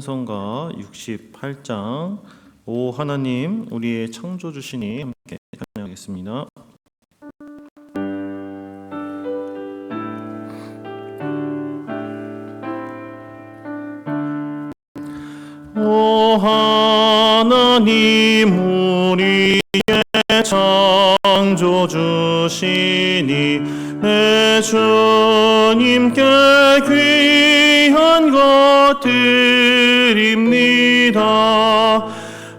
찬송가 68장 오 하나님 우리의 창조 주시니 함께 찬양하겠습니다. 오 하나님 우리의 창조 주시니 내 주님께 것 드립니다.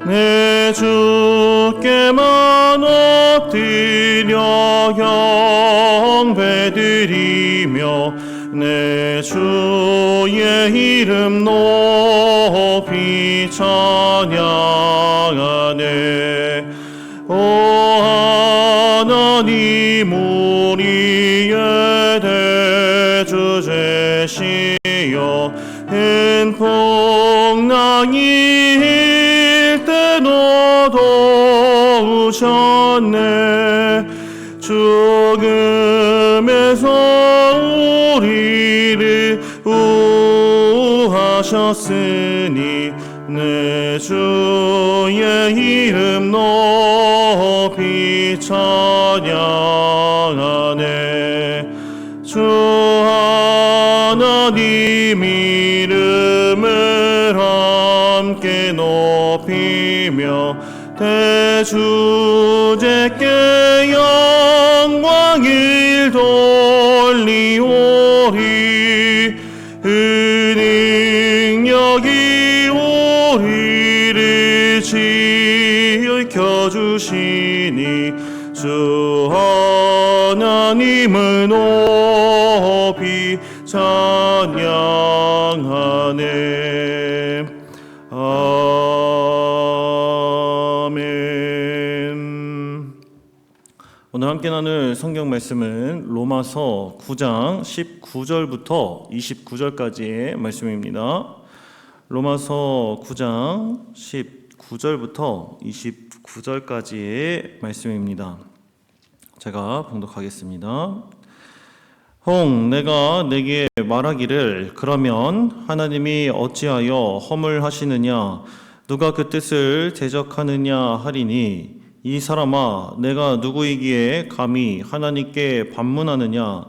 내 주께만 엎드려 경배드리며 내 주의 이름 높이 찬양하네. 오 하나님 하셨으니 내 주의 이름 높이 찬양하네 주 하나님 이름을 함께 높이며 대주제께 영 높이 찬양하네 아멘 오늘 함께 나눌 성경 말씀은 로마서 9장 19절부터 29절까지의 말씀입니다. 로마서 9장 19절부터 29절까지의 말씀입니다. 제가 봉독하겠습니다. 홍 내가 내게 말하기를 그러면 하나님이 어찌하여 허물하시느냐? 누가 그 뜻을 대적하느냐 하리니? 이 사람아 내가 누구이기에 감히 하나님께 반문하느냐?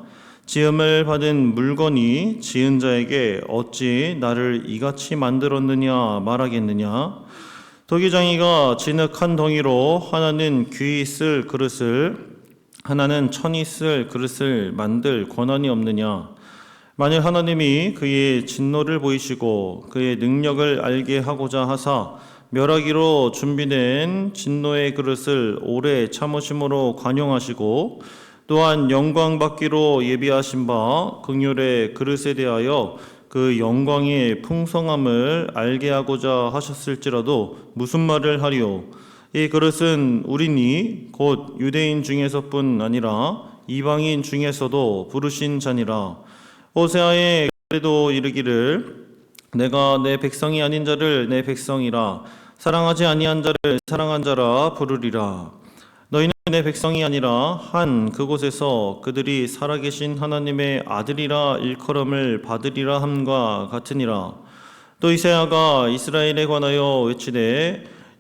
지음을 받은 물건이 지은 자에게 어찌 나를 이같이 만들었느냐 말하겠느냐? 도기장이가 진흙 한 덩이로 하나는 귀쓸 그릇을 하나는 천이 쓸 그릇을 만들 권한이 없느냐? 만일 하나님이 그의 진노를 보이시고 그의 능력을 알게 하고자 하사 멸하기로 준비된 진노의 그릇을 오래 참으심으로 관용하시고 또한 영광 받기로 예비하신 바 극률의 그릇에 대하여 그 영광의 풍성함을 알게 하고자 하셨을지라도 무슨 말을 하리오 이 그릇은 우리니 곧 유대인 중에서뿐 아니라 이방인 중에서도 부르신 자니라. 호세아의 그래도 이르기를 내가 내 백성이 아닌 자를 내 백성이라. 사랑하지 아니한 자를 사랑한 자라 부르리라. 너희는 내 백성이 아니라 한 그곳에서 그들이 살아계신 하나님의 아들이라 일컬음을 받으리라 함과 같으니라. 또 이사야가 이스라엘에 관하여 외치되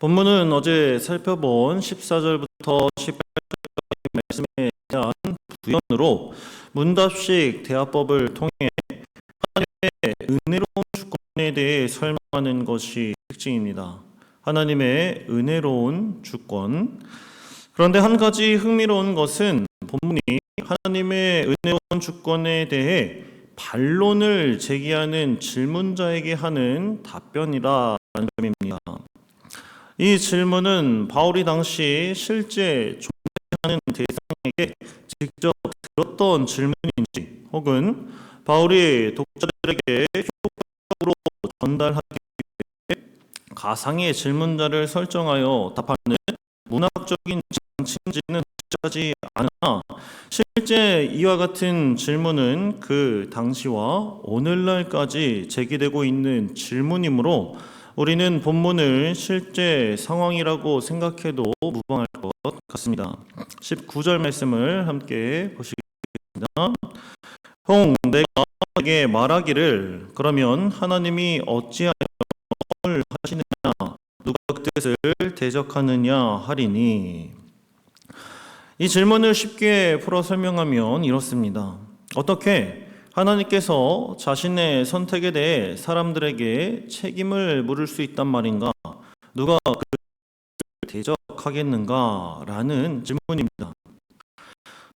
본문은 어제 살펴본 14절부터 18절까지 말씀에 대한 부연으로 문답식 대화법을 통해 하나님의 은혜로운 주권에 대해 설명하는 것이 특징입니다. 하나님의 은혜로운 주권. 그런데 한 가지 흥미로운 것은 본문이 하나님의 은혜로운 주권에 대해 반론을 제기하는 질문자에게 하는 답변이라는 점입니다. 이 질문은 바울이 당시 실제 존재하는 대상에게 직접 들었던 질문인지 혹은 바울이 독자들에게 효과적으로 전달하기 위해 가상의 질문자를 설정하여 답하는 문학적인 장치인지는 확실하지 않아 실제 이와 같은 질문은 그 당시와 오늘날까지 제기되고 있는 질문이므로 우리는 본문을 실제 상황이라고 생각해도 무방할 것 같습니다. 19절 말씀을 함께 보시겠습니다. 형 내가 에게 말하기를 그러면 하나님이 어찌하여 을 하시느냐 누가 그 뜻을 대적하느냐 하리니 이 질문을 쉽게 풀어 설명하면 이렇습니다. 어떻게 하나님께서 자신의 선택에 대해 사람들에게 책임을 물을 수 있단 말인가? 누가 그를 대적하겠는가? 라는 질문입니다.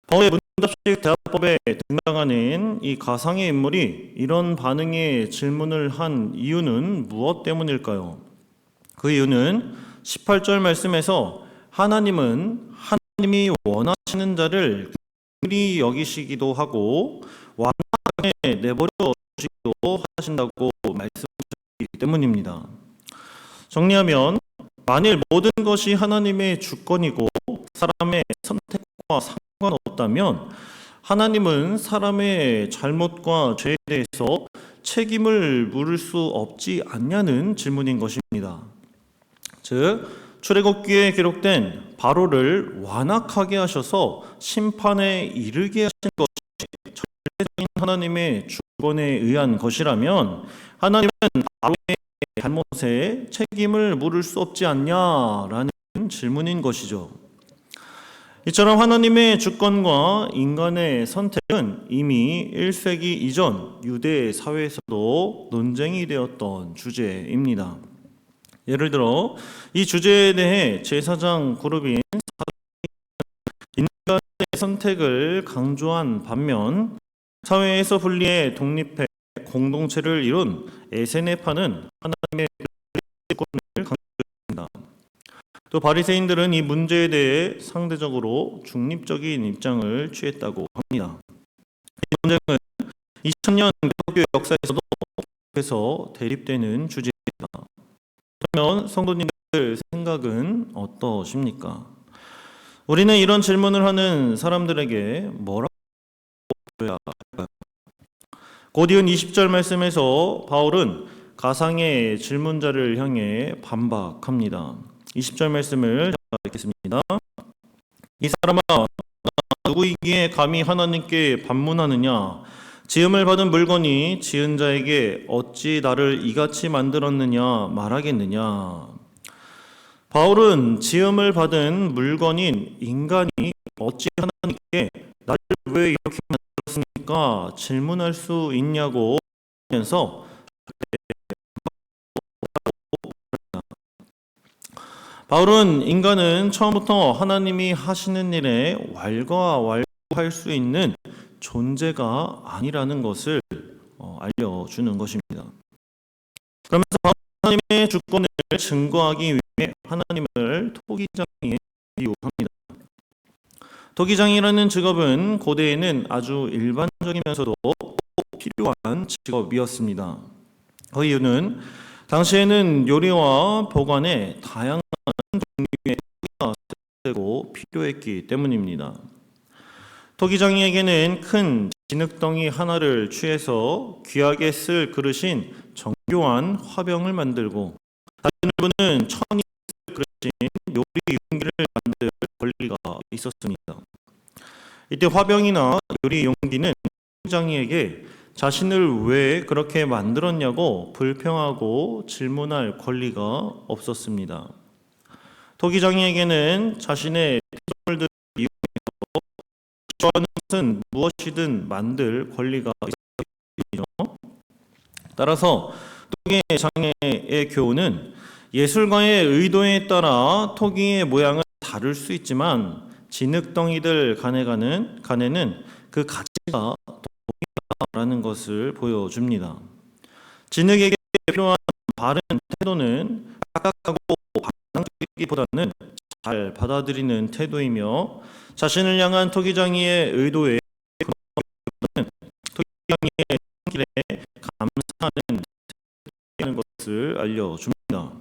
바울의 문답식 대화법에 등장하는 이 가상의 인물이 이런 반응의 질문을 한 이유는 무엇 때문일까요? 그 이유는 18절 말씀에서 하나님은 하나님이 원하시는 자를 긍휼히 여기시기도 하고 내버려 두시기도 하신다고 말씀하셨기 때문입니다. 정리하면 만일 모든 것이 하나님의 주권이고 사람의 선택과 상관없다면 하나님은 사람의 잘못과 죄에 대해서 책임을 물을 수 없지 않냐는 질문인 것입니다. 즉 출애굽기에 기록된 바로를 완악하게 하셔서 심판에 이르게 하신 것이 절대적인 하나님의 주권에 의한 것이라면 하나님은 바로의 잘못에 책임을 물을 수 없지 않냐라는 질문인 것이죠. 이처럼 하나님의 주권과 인간의 선택은 이미 1세기 이전 유대 사회에서도 논쟁이 되었던 주제입니다. 예를 들어 이 주제에 대해 제사장 그룹인 인간의 선택을 강조한 반면 사회에서 분리해 독립해 공동체를 이룬 에세네파는 하나님의 주권을 강조했습니다. 또 바리새인들은 이 문제에 대해 상대적으로 중립적인 입장을 취했다고 합니다. 이 논쟁은 2000년 기독교 역사에서도 계속해서 대립되는 주제입니다. 그러면 성도님들 생각은 어떠십니까? 우리는 이런 질문을 하는 사람들에게 뭐라고? 곧 이은 20절 말씀에서 바울은 가상의 질문자를 향해 반박합니다. 20절 말씀을 읽겠습니다. 이 사람아 누구이기에 감히 하나님께 반문하느냐 지음을 받은 물건이 지은 자에게 어찌 나를 이같이 만들었느냐 말하겠느냐 바울은 지음을 받은 물건인 인간이 어찌 하나님께 왜 이렇게 만들었습니까 질문할 수 있냐고 하면서 바울은 인간은 처음부터 하나님이 하시는 일에 왈가왈부할 수 있는 존재가 아니라는 것을 어, 알려주는 것입니다. 그러면서 하나님의 주권을 증거하기 위해 하나님을 비유합니다. 토기장이라는 직업은 고대에는 아주 일반적이면서도 꼭 필요한 직업이었습니다. 그 이유는 당시에는 요리와 보관에 다양한 종류의 토기가 되고 필요했기 때문입니다. 토기장이에게는 큰 진흙덩이 하나를 취해서 귀하게 쓸 그릇인 정교한 화병을 만들고 일부는 천이 그려진 요리 용기를 만들 권리가 있었습니다. 이때 화병이나 요리 용기는 장이에게 자신을 왜 그렇게 만들었냐고 불평하고 질문할 권리가 없었습니다. 토기장이에게는 자신의 피조물들을 이용해서 좋아하는 것은 무엇이든 만들 권리가 있었죠. 따라서 토기의 장애의 교훈은 예술가의 의도에 따라 토기의 모양을 다룰 수 있지만 진흙덩이들 간에 가는 간에는 그 가치가 동일하다라는 것을 보여줍니다. 진흙에게 필요한 바른 태도는 딱딱하고 반항적이기보다는 잘 받아들이는 태도이며 자신을 향한 토기장이의 의도에 토기장이의 길에 감사하는 것을 알려줍니다.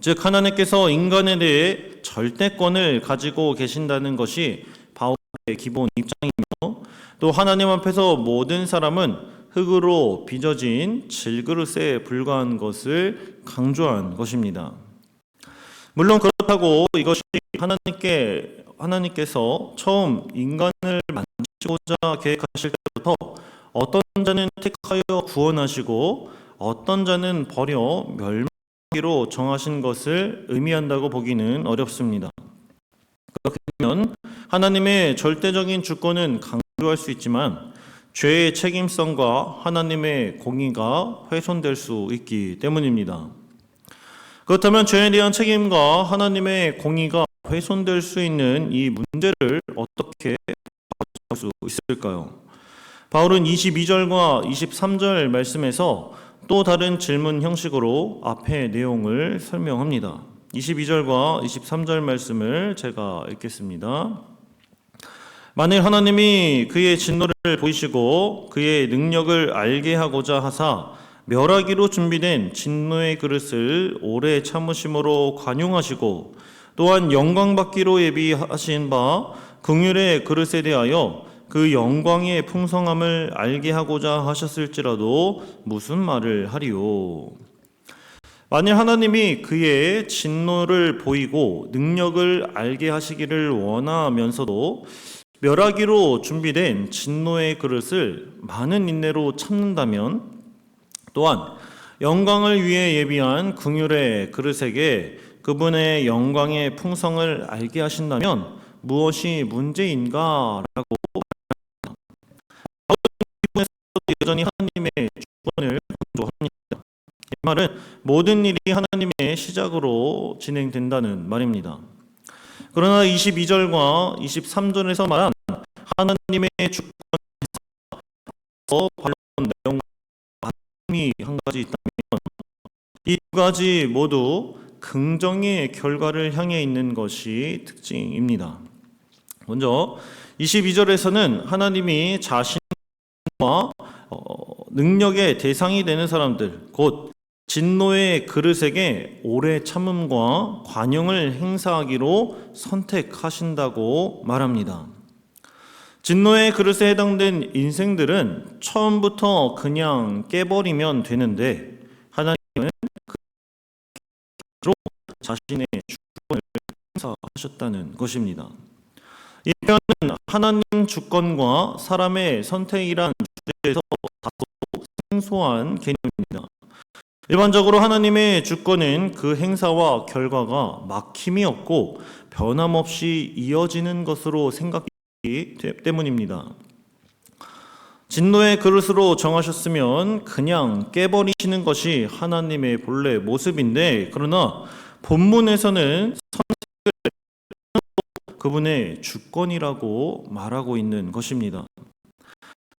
즉 하나님께서 인간에 대해 절대권을 가지고 계신다는 것이 바울의 기본 입장이며 또 하나님 앞에서 모든 사람은 흙으로 빚어진 질그릇에 불과한 것을 강조한 것입니다. 물론 그렇다고 이것이 하나님께 하나님께서 처음 인간을 만지고자 계획하실 때부터 어떤 자는 택하여 구원하시고 어떤 자는 버려 멸망하기 로 정하신 것을 의미한다고 보기는 어렵습니다. 그렇게 되면 하나님의 절대적인 주권은 강조할 수 있지만 죄의 책임성과 하나님의 공의가 훼손될 수 있기 때문입니다. 그렇다면 죄에 대한 책임과 하나님의 공의가 훼손될 수 있는 이 문제를 어떻게 할 수 있을까요? 바울은 22절과 23절 말씀에서 또 다른 질문 형식으로 앞의 내용을 설명합니다. 22절과 23절 말씀을 제가 읽겠습니다. 만일 하나님이 그의 진노를 보이시고 그의 능력을 알게 하고자 하사 멸하기로 준비된 진노의 그릇을 오래 참으심으로 관용하시고 또한 영광 받기로 예비하신 바 긍휼의 그릇에 대하여 그 영광의 풍성함을 알게 하고자 하셨을지라도 무슨 말을 하리요? 만일 하나님이 그의 진노를 보이고 능력을 알게 하시기를 원하면서도 멸하기로 준비된 진노의 그릇을 많은 인내로 참는다면 또한 영광을 위해 예비한 긍휼의 그릇에게 그분의 영광의 풍성을 알게 하신다면 무엇이 문제인가라고 말은 모든 일이 하나님의 시작으로 진행된다는 말입니다. 그러나 22절과 23절에서 말한 하나님의 주권에서 관련 내용 반응이 한 가지 있다면 이 두 가지 모두 긍정의 결과를 향해 있는 것이 특징입니다. 먼저 22절에서는 하나님이 자신과 어, 능력의 대상이 되는 사람들, 곧 진노의 그릇에게 오래 참음과 관용을 행사하기로 선택하신다고 말합니다. 진노의 그릇에 해당된 인생들은 처음부터 그냥 깨버리면 되는데 하나님은 그로 자신의 주권을 행사하셨다는 것입니다. 이 표현은 하나님 주권과 사람의 선택이란 주제에서 다소 생소한 개념입니다. 일반적으로 하나님의 주권은 그 행사와 결과가 막힘이 없고 변함없이 이어지는 것으로 생각하기 때문입니다. 진노의 그릇으로 정하셨으면 그냥 깨버리시는 것이 하나님의 본래 모습인데 그러나 본문에서는 그분의 주권이라고 말하고 있는 것입니다.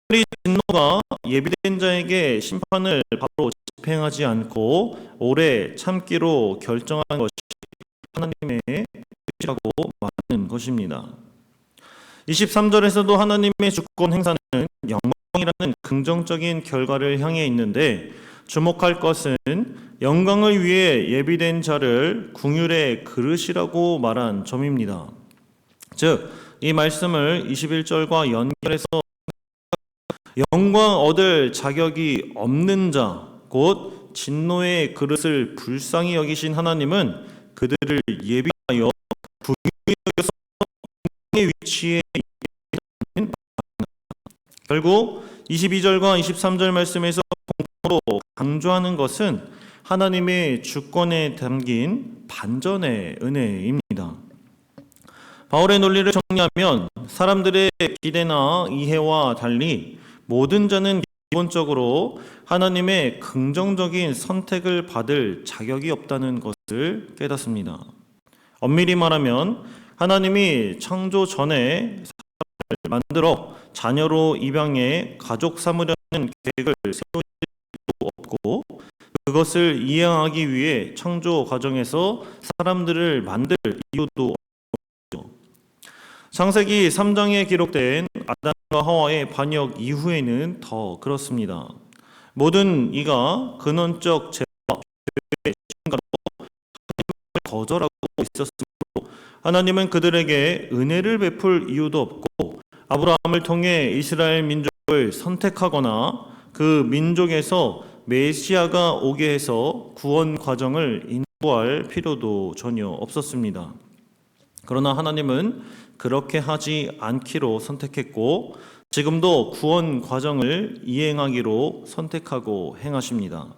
특별히 진노가 예비된 자에게 심판을 바로 집행하지 않고 오래 참기로 결정한 것이 하나님의 뜻이라고 말하는 것입니다. 23절에서도 하나님의 주권 행사는 영광이라는 긍정적인 결과를 향해 있는데 주목할 것은 영광을 위해 예비된 자를 궁율의 그릇이라고 말한 점입니다. 즉, 이 말씀을 21절과 연결해서 영광 얻을 자격이 없는 자, 곧 진노의 그릇을 불쌍히 여기신 하나님은 그들을 예비하여 의 위치에 결국 22절과 23절 말씀에서 공통으로 강조하는 것은 하나님의 주권에 담긴 반전의 은혜입니다. 바울의 논리를 정리하면 사람들의 기대나 이해와 달리 모든 자는 기본적으로 하나님의 긍정적인 선택을 받을 자격이 없다는 것을 깨닫습니다. 엄밀히 말하면 하나님이 창조 전에 사람을 만들어 자녀로 입양해 가족 삼으려는 계획을 세우지 없고 그것을 이행하기 위해 창조 과정에서 사람들을 만들 이유도. 창세기 3장에 기록된 아담과 하와의 반역 이후에는 더 그렇습니다. 모든 이가 근원적 죄와 죄의 신가로 거절하고 있었으므로 하나님은 그들에게 은혜를 베풀 이유도 없고 아브라함을 통해 이스라엘 민족을 선택하거나 그 민족에서 메시아가 오게 해서 구원 과정을 인도할 필요도 전혀 없었습니다. 그러나 하나님은 그렇게 하지 않기로 선택했고 지금도 구원 과정을 이행하기로 선택하고 행하십니다.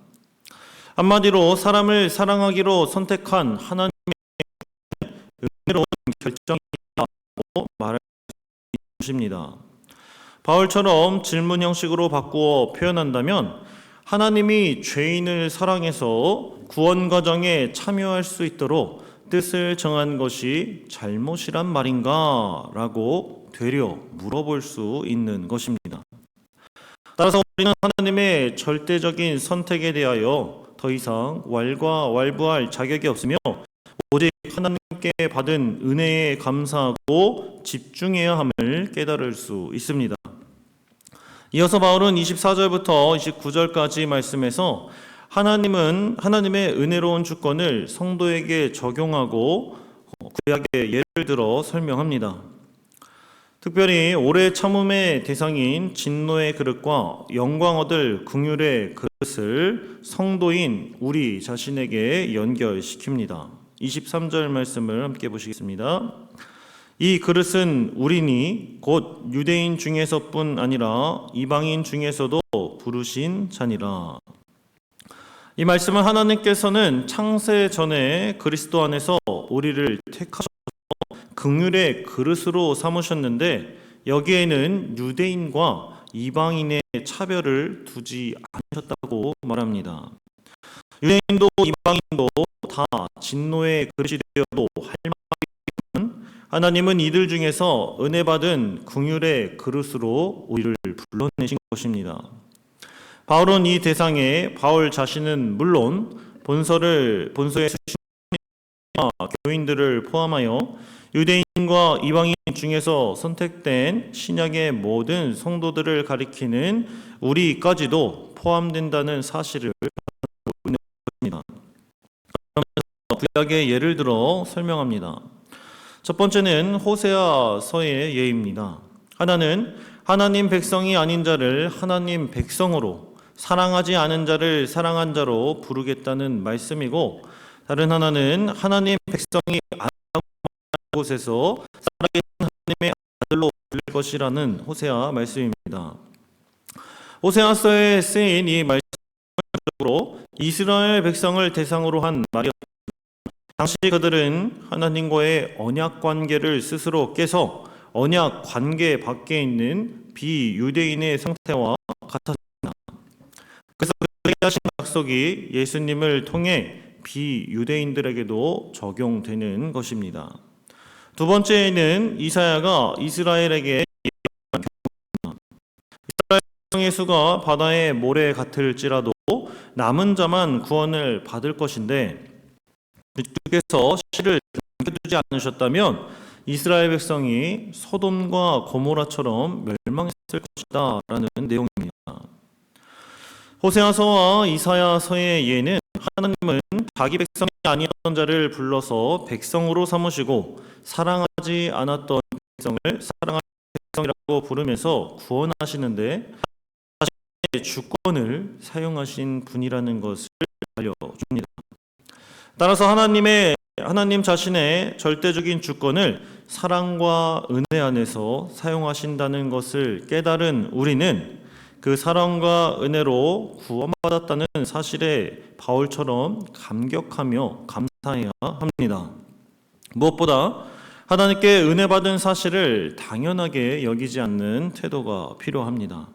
한마디로 사람을 사랑하기로 선택한 하나님의 은혜로운 결정이라고 말할 수 있습니다. 바울처럼 질문 형식으로 바꾸어 표현한다면 하나님이 죄인을 사랑해서 구원 과정에 참여할 수 있도록 뜻을 정한 것이 잘못이란 말인가? 라고 되려 물어볼 수 있는 것입니다. 따라서 우리는 하나님의 절대적인 선택에 대하여 더 이상 왈과 왈부할 자격이 없으며 오직 하나님께 받은 은혜에 감사하고 집중해야 함을 깨달을 수 있습니다. 이어서 바울은 24절부터 29절까지 말씀에서 하나님은 하나님의 은혜로운 주권을 성도에게 적용하고 구약의 예를 들어 설명합니다. 특별히 오래 참음의 대상인 진노의 그릇과 영광 얻을 긍휼의 그릇을 성도인 우리 자신에게 연결시킵니다. 23절 말씀을 함께 보시겠습니다. 이 그릇은 우리니 곧 유대인 중에서뿐 아니라 이방인 중에서도 부르신 자니라. 이 말씀은 하나님께서는 창세 전에 그리스도 안에서 우리를 택하셔서 긍휼의 그릇으로 삼으셨는데 여기에는 유대인과 이방인의 차별을 두지 않으셨다고 말합니다. 유대인도 이방인도 다 진노의 그릇이 되어도 할 만한 하나님은 이들 중에서 은혜 받은 긍휼의 그릇으로 우리를 불러내신 것입니다. 바울은 이 대상에 바울 자신은 물론 본서를 쓰신 교인들을 포함하여 유대인과 이방인 중에서 선택된 신약의 모든 성도들을 가리키는 우리까지도 포함된다는 사실을. 그러면서 구약의 예를 들어 설명합니다. 첫 번째는 호세아서의 예입니다. 하나는 하나님 백성이 아닌 자를 하나님 백성으로 사랑하지 않은 자를 사랑한 자로 부르겠다는 말씀이고 다른 하나는 하나님 백성이 안 곳에서 살아계신 하나님의 아들로 불릴 것이라는 호세아 말씀입니다. 호세아서에 쓰인 이 말씀으로 이스라엘 백성을 대상으로 한 말이었습니다. 당시 그들은 하나님과의 언약 관계를 스스로 깨서 언약 관계 밖에 있는 비유대인의 상태와 같았습니다. 그래서 그들에게 하신 약속이 예수님을 통해 비유대인들에게도 적용되는 것입니다. 두 번째는 이사야가 이스라엘에게 이스라엘 수가 바다의 모래 같을지라도 남은 자만 구원을 받을 것인데 주께서 씨를 남겨두지 않으셨다면 이스라엘 백성이 소돔과 고모라처럼 멸망했을 것이다라는 내용입니다. 호세아서와 이사야서의 예는 하나님은 자기 백성이 아니었던 자를 불러서 백성으로 삼으시고 사랑하지 않았던 백성을 사랑하는 백성이라고 부르면서 구원하시는데 주권을 사용하신 분이라는 것을 알려줍니다. 따라서 하나님의 하나님 자신의 절대적인 주권을 사랑과 은혜 안에서 사용하신다는 것을 깨달은 우리는 그 사랑과 은혜로 구원받았다는 사실에 바울처럼 감격하며 감사해야 합니다. 무엇보다 하나님께 은혜 받은 사실을 당연하게 여기지 않는 태도가 필요합니다.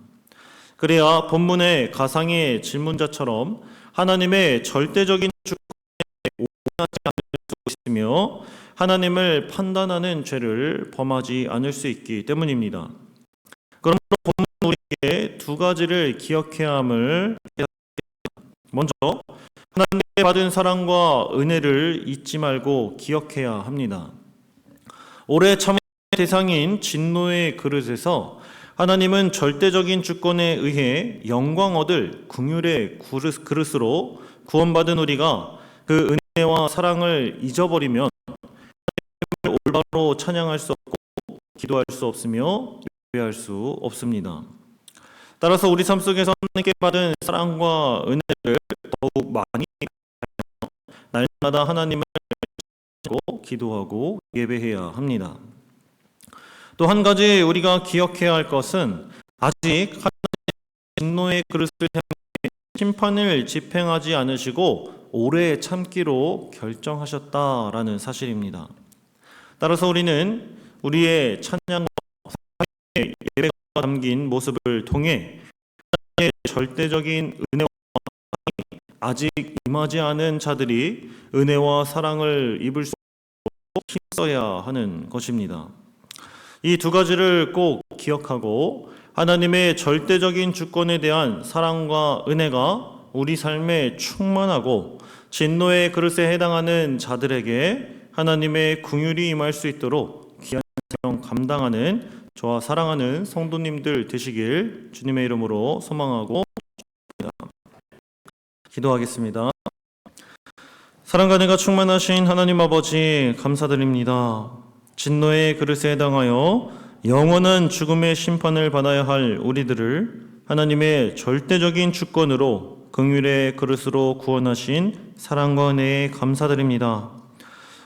그래야 본문의 가상의 질문자처럼 하나님의 절대적인 주권에 오하지 않을 수 있으며 하나님을 판단하는 죄를 범하지 않을 수 있기 때문입니다. 그러므로 두 가지를 기억해야 함을 먼저 하나님께 받은 사랑과 은혜를 잊지 말고 기억해야 합니다. 올해 참의 대상인 진노의 그릇에서 하나님은 절대적인 주권에 의해 영광 얻을 궁율의 그릇- 그릇으로 구원받은 우리가 그 은혜와 사랑을 잊어버리면 올바로 찬양할 수 없고 기도할 수 없으며 예배할 수 없습니다. 따라서 우리 삶 속에서 하나님께 받은 사랑과 은혜를 더욱 많이 날마다 하나님을 기도하고 예배해야 합니다. 또 한 가지 우리가 기억해야 할 것은 아직 하나님의 진노의 그릇을 향해 심판을 집행하지 않으시고 오래 참기로 결정하셨다라는 사실입니다. 따라서 우리는 우리의 예배가 담긴 모습을 통해 하나님의 절대적인 은혜와 사랑이 아직 임하지 않은 자들이 은혜와 사랑을 입을 수 있도록 힘써야 하는 것입니다. 이 두 가지를 꼭 기억하고 하나님의 절대적인 주권에 대한 사랑과 은혜가 우리 삶에 충만하고 진노의 그릇에 해당하는 자들에게 하나님의 궁율이 임할 수 있도록 귀한 사명 감당하는 저와 사랑하는 성도님들 되시길 주님의 이름으로 소망하고 축복합니다. 기도하겠습니다. 사랑과 은혜가 충만하신 하나님 아버지 감사드립니다. 진노의 그릇에 해당하여 영원한 죽음의 심판을 받아야 할 우리들을 하나님의 절대적인 주권으로 긍휼의 그릇으로 구원하신 사랑과 은혜에 감사드립니다.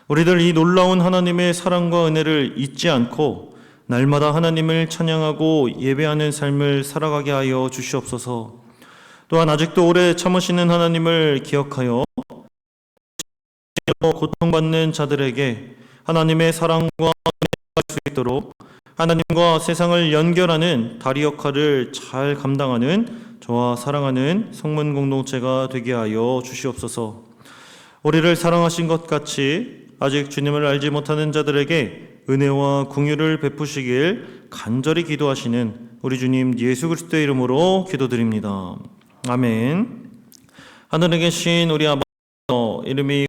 우리들 이 놀라운 하나님의 사랑과 은혜를 잊지 않고 날마다 하나님을 찬양하고 예배하는 삶을 살아가게 하여 주시옵소서. 또한 아직도 오래 참으시는 하나님을 기억하여 고통받는 자들에게 하나님의 사랑과 은혜가 수 있도록 하나님과 세상을 연결하는 다리 역할을 잘 감당하는 저와 사랑하는 성문 공동체가 되게 하여 주시옵소서. 우리를 사랑하신 것 같이 아직 주님을 알지 못하는 자들에게 은혜와 궁유를 베푸시길 간절히 기도하시는 우리 주님 예수 그리스도의 이름으로 기도드립니다. 아멘. 하늘에 계신 우리 아버지 이름이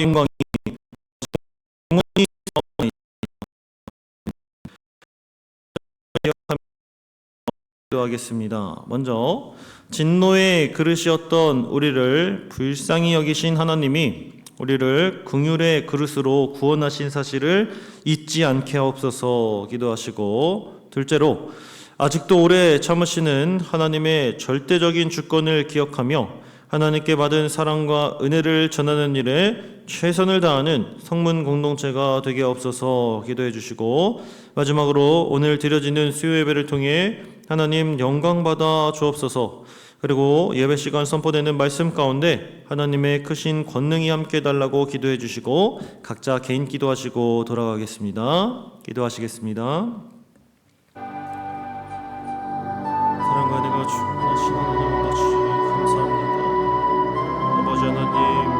영광이 영원히 기도하겠습니다. 먼저 진노의 그릇이었던 우리를 불쌍히 여기신 하나님이 우리를 긍휼의 그릇으로 구원하신 사실을 잊지 않게 하옵소서 기도하시고 둘째로 아직도 오래 참으시는 하나님의 절대적인 주권을 기억하며 하나님께 받은 사랑과 은혜를 전하는 일에 최선을 다하는 성문 공동체가 되게 없어서 기도해 주시고 마지막으로 오늘 드려지는 수요 예배를 통해 하나님 영광 받아 주옵소서. 그리고 예배 시간 선포되는 말씀 가운데 하나님의 크신 권능이 함께 달라고 기도해 주시고 각자 개인 기도하시고 돌아가겠습니다. 기도하시겠습니다. 하나님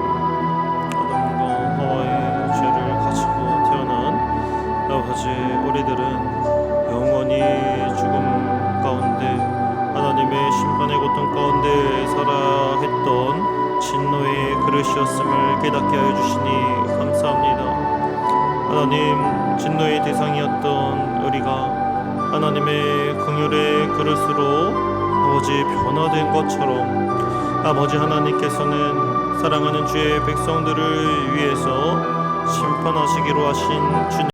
아담과 하와의 죄를 가지고 태어난 아버지 우리들은 영원히 죽음 가운데 하나님의 심판의 고통 가운데 살아 했던 진노의 그릇이었음을 깨닫게 하여 주시니 감사합니다. 하나님 진노의 대상이었던 우리가 하나님의 긍휼의 그릇으로 아버지 변화된 것처럼 아버지 하나님께서는 사랑하는 주의 백성들을 위해서 심판하시기로 하신 주님